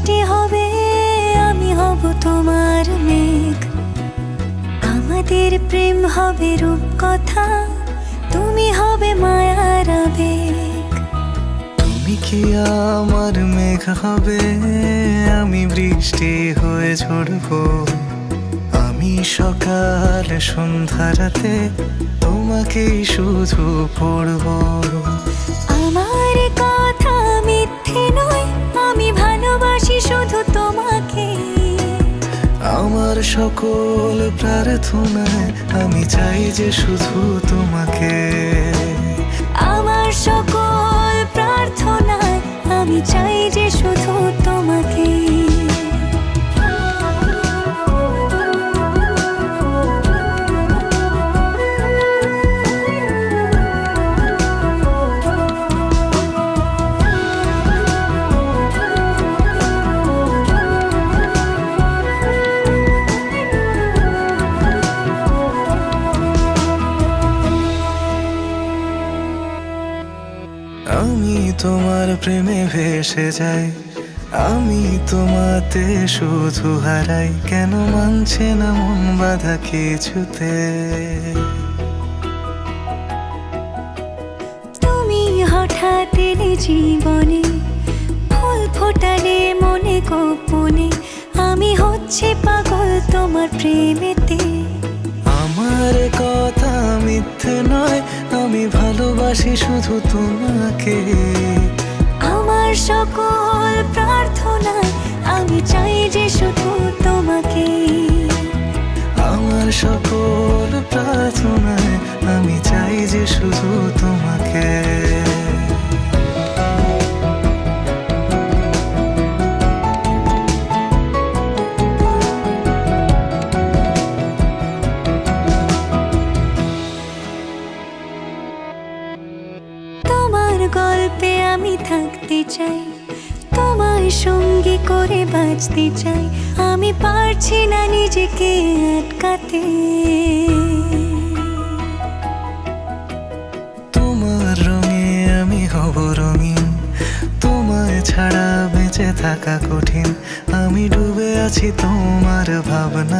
বৃষ্টি হবে, আমি হব তোমার মেঘ। আমাদের প্রেম হবে রূপ কথা তুমি হবে মায়ার আবেগ। তুমি কি আমার মেঘ হবে, আমি বৃষ্টি হয়ে ঝরবো। আমি সকাল সন্ধ্যা রাতে তোমাকেই শুধু পড়ব। সকল প্রার্থনায় আমি চাই যে শুধু তোমাকে আমি তোমার প্রেমে ভেসে যাই। আমি তোমাতে শুধু হারাই। কেন মানছে না মন বাধা কিছুতে? তুমি হঠাৎ এলে জীবনে, ফুল ফোটালে মনে গোপনে। আমি হচ্ছে পাগল তোমার প্রেমেতে আমি ভালোবাসি শুধু তোমাকে। আমার সকল প্রার্থনা আমি চাই যে শুধু তোমাকে। আমার সকল প্রার্থনা আমি চাই যে শুধু তোমাকে। তোমার গল্পে আমি থাকতে চাই তোমার সঙ্গী করে বাঁচতে চাই। আমি পারছি না নিজেকে আটকাতে। তোমার রঙে আমি হব রঙিন, তোমায় ছাড়া বেঁচে থাকা কঠিন। আমি ডুবে আছি তোমার ভাবনাতে